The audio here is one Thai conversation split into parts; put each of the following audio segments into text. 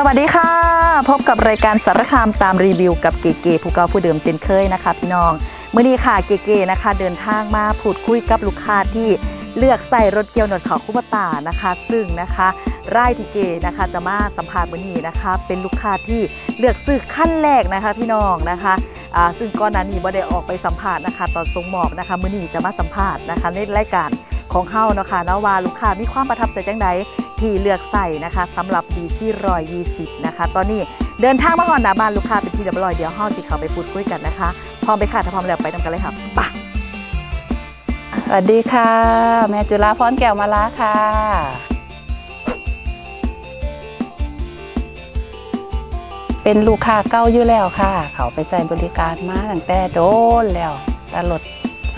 สวัสดีค่ะ พบกับรายการสารคามตามรีวิวกับเก๋ๆผู้เก่าผู้เดิมเช่นเคยนะคะ พี่น้องเมื่อนี้ค่ะเก๋ๆนะคะ เดินทางมาพูดคุยกับลูกค้าที่เลือกใส่รถเกี่ยวหนวดเขาคุมาตานะคะ ซึ่งนะคะรายที่เกนะคะจะมาสัมภาษณ์มื่อนี้นะคะ เป็นลูกค้าที่เลือกซื้อขั้นแรกนะคะ พี่น้องนะคะซึ่งก่อนหน้านี้บ่ได้ออกไปสัมภาษณ์นะคะ ตอนทรงหมอบนะคะมื่อนี้จะมาสัมภาษณ์นะคะในรายการ ของเฮาเนาะค่ะนาะว่าลูกค้ามีความประทับใจจังใดที่เลือกใส่นะคะสำหรับ DC 120นะคะ ตอนนี้เดินทางมาหอนหน้าบ้านลูกค้าเป็นที่เรียบร้อยเดี๋ยวห้อสิเขาไปพูดคุยกันนะคะพร้อมไปค่ะถ้าพร้อมแล้วไปทำกันเลยค่ะไปะสวัสดีค่ะ แม่จุฬาพรแก้วมาลาค่ะ เป็นลูกค้าเก้าอยู่แล้วค่ะ เขาไปใส่บริการมาตั้งแต่โดนแล้วแตรถ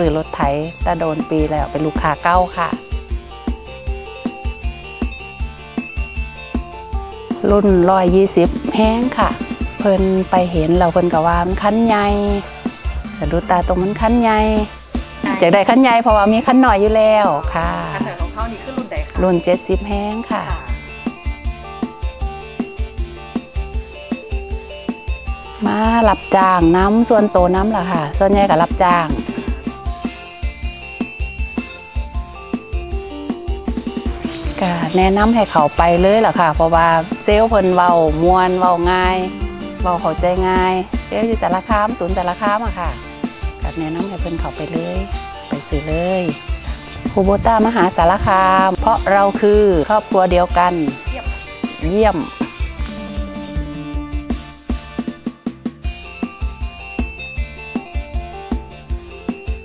สื่อรถไถแตโดนปีแล้วเป็นลูกค้าเก้าค่ะ รุ่นร้อยยี่สิบแห้งค่ะ เพิ่นไปเห็นเราเพิ่นก็ว่ามันคันใหญ่สะดุดตาตรงมันคันใหญ่อยากได้คันใหญ่เพราะว่ามีคันหน่อยอยู่แล้วค่ะคันไหนของเขานี่คือรุ่นใดคะรุ่น70แห้งค่ะมารับจ้างน้ำส่วนโตวน้ำล่ะค่ะ ส่วนใหญ่ก็รับจ้าง ก็แนะนำให้เขาไปเลยล่ะค่ะ เพราะว่าเซลล์เพิ่นเว้ามวนเว้าง่ายเว้าเข้าใจง่าย เซลล์อยู่แต่ละคามศูนย์แต่ละคามอะค่ะก็แนะนำให้เพิ่นเขาไปเลย ไปซื้อเลยคูโบต้ามหาสารคาม เพราะเราคือครอบครัวเดียวกัน เยี่ยมเยี่ยม